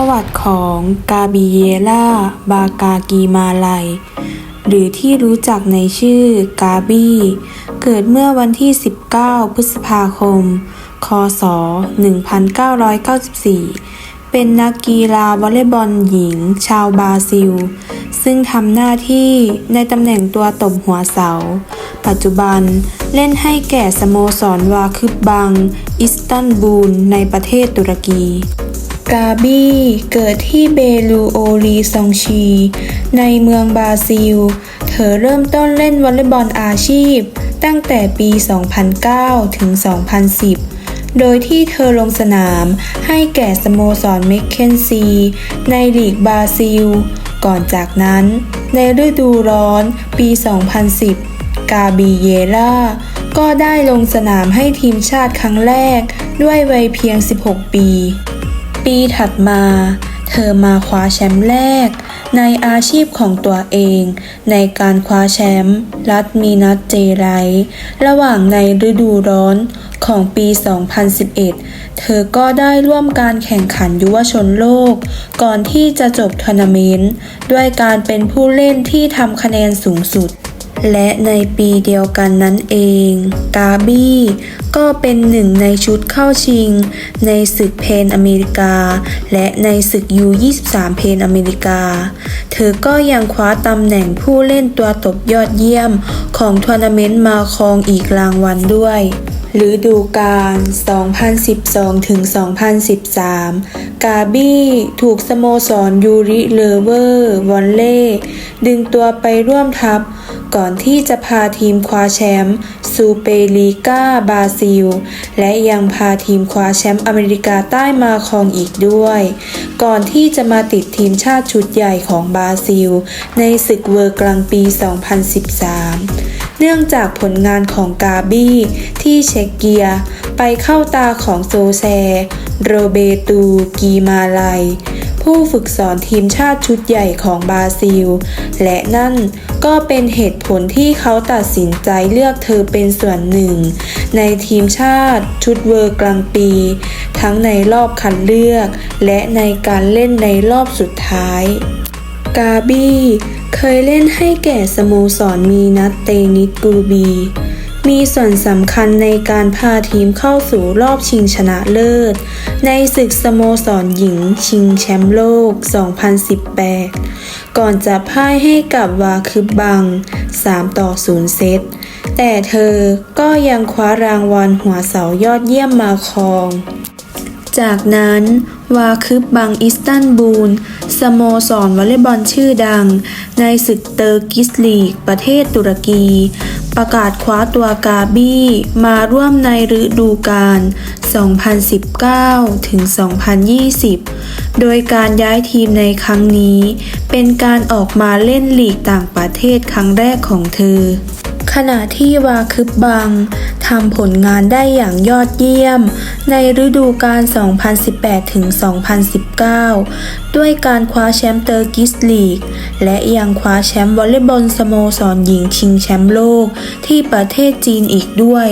ประวัติของกาบิเยล่าบากากีมาลัย หรือที่รู้จักในชื่อกาบีเกิดเมื่อวันที่ 19 พฤษภาคม คศ 1994 เป็นนักกีฬาวอลเลย์บอลหญิงชาวบราซิล ซึ่งทำหน้าที่ในตำแหน่งตัวตบหัวเสา ปัจจุบันเล่นให้แก่สโมสรวาคึบบัง อิสตันบูลในประเทศตุรกี กาบีเกิดที่เบลูโอรีซองชี ในเมืองบราซิล เธอเริ่มต้นเล่นวอลเลย์บอลอาชีพ ตั้งแต่ปี 2009 ถึง 2010 โดยที่เธอลงสนามให้แก่สโมสรเมคเคนซี ในลีกบราซิล ก่อนจากนั้น ในฤดูร้อนปี 2010 กาบีเยล่าก็ได้ลงสนามให้ทีมชาติครั้งแรกด้วยวัยเพียง 16 ปี ปีถัดมา เธอมาคว้าแชมป์แรก ในอาชีพของตัวเอง ในการคว้าแชมป์รัฐมีนัดเจไร ระหว่างในฤดูร้อนของปี 2011 เธอก็ได้ร่วมการแข่งขันยุวชนโลก ก่อนที่จะจบทัวร์นาเมนต์ด้วยการเป็นผู้เล่นที่ทำคะแนนสูงสุด และในปีเดียวกันนั้นเอง กาบี้ก็เป็นหนึ่งในชุดเข้าชิง ในศึกเพนอเมริกา และในศึกยู23 เพนอเมริกา เธอก็ยังคว้าตำแหน่งผู้เล่นตัวตบยอดเยี่ยมของทัวร์นาเมนต์มาครองอีกรางวัลด้วย ฤดูกาล 2012 ถึง 2013 กาบี้ถูกสโมสรยูริเลเวอร์วอลเล่ดึงตัวไปร่วมทัพ ก่อนที่จะพาทีมคว้าแชมป์ซูเปลีกาบราซิล และยังพาทีมคว้าแชมป์อเมริกาใต้มาครองอีกด้วย ก่อนที่จะมาติดทีมชาติชุดใหญ่ของบราซิล ในศึกเวอร์กลางปี 2013 เนื่องจากผลงานของกาบี้ที่เช็กเกีย ไปเข้าตาของโซแซ โรเบตู กีมาไลยผู้ฝึกสอนทีมชาติชุดใหญ่ของบราซิล และนั่นก็เป็นเหตุผลที่เขาตัดสินใจเลือกเธอเป็นส่วนหนึ่ง ในทีมชาติชุดเวอร์กลางปี ทั้งในรอบคัดเลือก และในการเล่นในรอบสุดท้าย กาบี้ เคยเล่นให้แก่สโมสรมีนัดเตนิสกูบี มีส่วนสำคัญในการพาทีมเข้าสู่รอบชิงชนะเลิศ ในศึกสโมสรหญิงชิงแชมป์โลก 2018 ก่อนจะพ่ายให้กับวาคึบบัง 3 ต่อ 0 เซต แต่เธอก็ยังคว้ารางวัลหัวเสายอดเยี่ยมมาครอง จากนั้นวาคึบบังอิสตันบูล สโมสรวอลเลย์บอลชื่อดัง ในศึกเตอร์กิสลีก ประเทศตุรกี ประกาศคว้าตัวกาบี้มาร่วมในฤดูกาล 2019 ถึง 2020 โดยการย้ายทีมในครั้งนี้ เป็นการออกมาเล่นลีกต่างประเทศครั้งแรกของเธอ ขณะที่วาคึบบังทำผลงานได้อย่างยอดเยี่ยม ในฤดูกาล 2018-2019 ด้วยการคว้าแชมป์เตอร์กิสลีก และยังคว้าแชมป์วอลเลย์บอลสโมสรหญิงชิงแชมป์โลกที่ประเทศจีนอีกด้วย